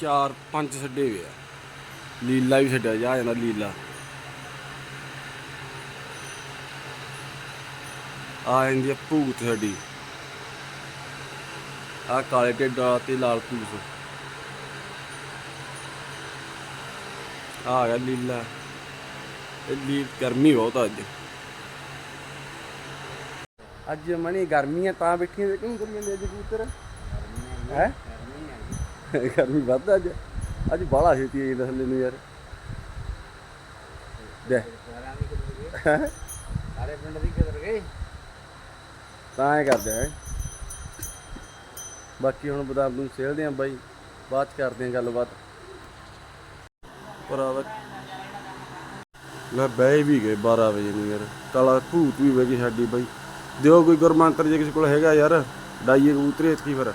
ਚਾਰ ਪੰਜ ਛੱਡੇ ਹੋਏ ਆ। ਲੀਲਾ ਵੀ ਛੱਡਿਆ ਜਾ ਜਾਂਦਾ ਲੀਲਾ। ਆ ਜਾਂਦੀ ਆ ਭੂਤ ਸਾਡੀ। ਆ ਕਾਲੇ ਢਿੱਡਾ ਤੇ ਲਾਲ ਪੂਸ ਆ ਗਿਆ ਲੀਲਾ। ਇਹ ਲੀ ਗਰਮੀ ਬਹੁਤ ਆ ਅੱਜ। ਅੱਜ ਮਣੀ ਗਰਮੀਆਂ ਤਾਂ ਬੈਠੀਆਂ ਤੇ ਕਿਉਂ ਕਰੀ ਜਾਂਦੇ ਅੱਜ ਕਬੂਤਰ? ਹੈ? ਗਰਮੀ ਵੱਧ ਅੱਜ। ਅੱਜ ਬਾਹਲਾ ਛੇਤੀ ਆਈ ਥੱਲੇ ਨੂੰ ਯਾਰ। ਦੇ ਸਾਰੇ ਪਿੰਡ ਦੀ ਕਿਧਰ ਗਏ ਤਾਂ ਐ ਕਰਦੇ ਆ। ਬਾਕੀ ਹੁਣ ਬਦਾਮ ਨੂੰ ਸੇਲਦੇ ਆ ਬਾਈ। ਬਾਅਦ ਚ ਕਰਦੇ ਆ ਗੱਲਬਾਤ। ਭਰਾਵਾ ਲੈ ਬਹਿ ਵੀ ਗਏ 12 ਵਜੇ ਨੂੰ ਯਾਰ। ਕਾਲਾ ਭੂਤ ਵੀ ਵੇਗੀ ਸਾਡੀ ਬਾਈ। ਦਿਓ ਕੋਈ ਗੁਰਮੰਤਰ ਜੇ ਕਿਸੇ ਕੋਲ ਹੈਗਾ ਯਾਰ। ਡਾਈਏ ਕਬੂਤਰੇ ਇਤਕੀ ਫਿਰ।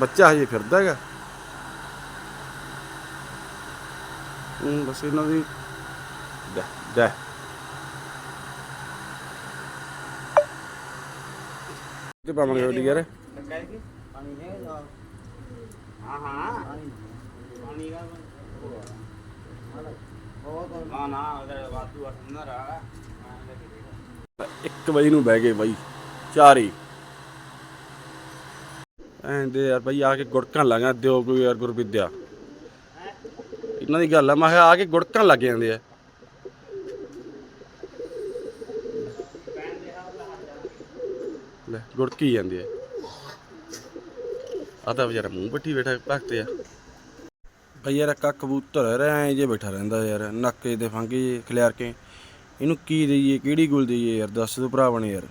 ਬੱਚਾ ਹਜੇ ਫਿਰਦਾ ਹੈਗਾ। ਹੂੰ ਬਸ ਇਹਨਾਂ ਦੀ ਲੈ ਲੈ ਤੇ ਪਾਵਾਂਗੇ ਰੋਟੀ ਯਾਰ? ਹੈ ਪਾਣੀ ਹੈ। ਹਾਂ ਹਾਂ ਪਾਣੀ ਦਾ ਬਹੁਤ ਨਾ ਨਾ ਅਗਰ ਵਾਤੂ ਅੰਦਰ ਆ ਇੱਕ ਵਜੇ ਨੂੰ ਬਹਿ ਗਏ ਬਾਈ ਚਾਰੇ ਐਂ ਦੇ ਯਾਰ ਬਾਈ ਆ ਕੇ ਗੁੜਕਣ ਲੱਗਾ ਦਿਓ ਕੋਈ ਯਾਰ ਗੁਰਵਿਦਿਆ। ਇਹਨਾਂ ਦੀ ਗੱਲ ਆ, ਮੈਂ ਕਿਹਾ ਆ ਕੇ ਗੁੜਕਣ ਲੱਗ ਜਾਂਦੇ ਆ। ਲੈ, ਗੁੜਕੀ ਜਾਂਦੇ ਆ। ਆ ਤਾਂ ਵਿਚਾਰਾ ਮੂੰਹ ਪੱਟੀ ਬੈਠਾ, ਭਗਤੇ ਆ ਬਈ ਯਾਰ ਕੱਕ ਕਬੂਤਰ ਹੈ ਐਂ ਜੇ ਬੈਠਾ ਰਹਿੰਦਾ ਯਾਰ, ਨੱਕੇ ਤੇ ਫੰਗੇ ਜੇ ਖਿਲਾਰ ਕੇ। ਇਹਨੂੰ ਕੀ ਦਈਏ, ਕਿਹੜੀ ਗੁਲ ਦਈਏ ਯਾਰ, ਦੱਸ ਦੋ ਭਰਾਵਾਂ ਯਾਰ।